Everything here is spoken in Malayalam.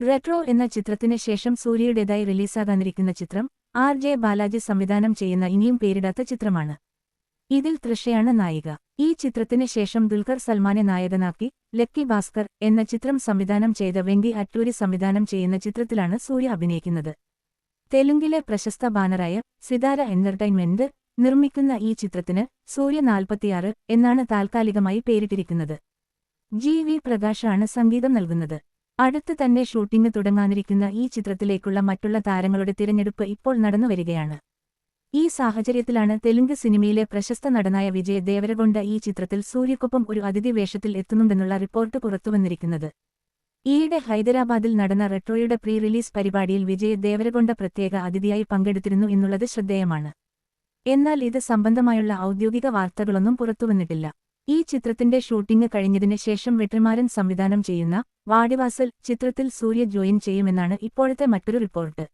റെട്രോ എന്ന ചിത്രത്തിന് ശേഷം സൂര്യയുടേതായി റിലീസാകാനിരിക്കുന്ന ചിത്രം ആർ ജെ ബാലാജി സംവിധാനം ചെയ്യുന്ന ഇനിയും പേരിടാത്ത ചിത്രമാണ്. ഇതിൽ തൃഷയാണ് നായിക. ഈ ചിത്രത്തിന് ശേഷം ദുൽഖർ സൽമാനെ നായകനാക്കി ലക്കി ഭാസ്കർ എന്ന ചിത്രം സംവിധാനം ചെയ്ത വെങ്കി അറ്റൂരി സംവിധാനം ചെയ്യുന്ന ചിത്രത്തിലാണ് സൂര്യ അഭിനയിക്കുന്നത്. തെലുങ്കിലെ പ്രശസ്ത ബാനറായ സിതാര എന്റർടൈൻമെന്റ് നിർമ്മിക്കുന്ന ഈ ചിത്രത്തിന് സൂര്യ നാൽപ്പത്തിയാറ് എന്നാണ് താൽക്കാലികമായി പേരിട്ടിരിക്കുന്നത്. ജി വി പ്രകാശാണ് സംഗീതം നൽകുന്നത്. അടുത്ത് തന്നെ ഷൂട്ടിംഗ് തുടങ്ങാനിരിക്കുന്ന ഈ ചിത്രത്തിലേക്കുള്ള മറ്റുള്ള താരങ്ങളുടെ തിരഞ്ഞെടുപ്പ് ഇപ്പോൾ നടന്നുവരികയാണ്. ഈ സാഹചര്യത്തിലാണ് തെലുങ്ക് സിനിമയിലെ പ്രശസ്ത നടനായ വിജയ് ദേവരകൊണ്ട ഈ ചിത്രത്തിൽ സൂര്യക്കൊപ്പം ഒരു അതിഥി വേഷത്തിൽ എത്തുന്നുണ്ടെന്നുള്ള റിപ്പോർട്ട് പുറത്തുവന്നിരിക്കുന്നത്. ഈയിടെ ഹൈദരാബാദിൽ നടന്ന റെട്രോയുടെ പ്രീ റിലീസ് പരിപാടിയിൽ വിജയ് ദേവരകൊണ്ട പ്രത്യേക അതിഥിയായി പങ്കെടുത്തിരുന്നു എന്നുള്ളത് ശ്രദ്ധേയമാണ്. എന്നാൽ ഇത് സംബന്ധമായുള്ള ഔദ്യോഗിക വാർത്തകളൊന്നും പുറത്തുവന്നിട്ടില്ല. ഈ ചിത്രത്തിന്റെ ഷൂട്ടിംഗ് കഴിഞ്ഞതിന് ശേഷം വെട്രിമാരൻ സംവിധാനം ചെയ്യുന്ന വാടിവാസൽ ചിത്രത്തിൽ സൂര്യ ജോയിൻ ചെയ്യുമെന്നാണ് ഇപ്പോഴത്തെ മറ്റൊരു റിപ്പോർട്ട്.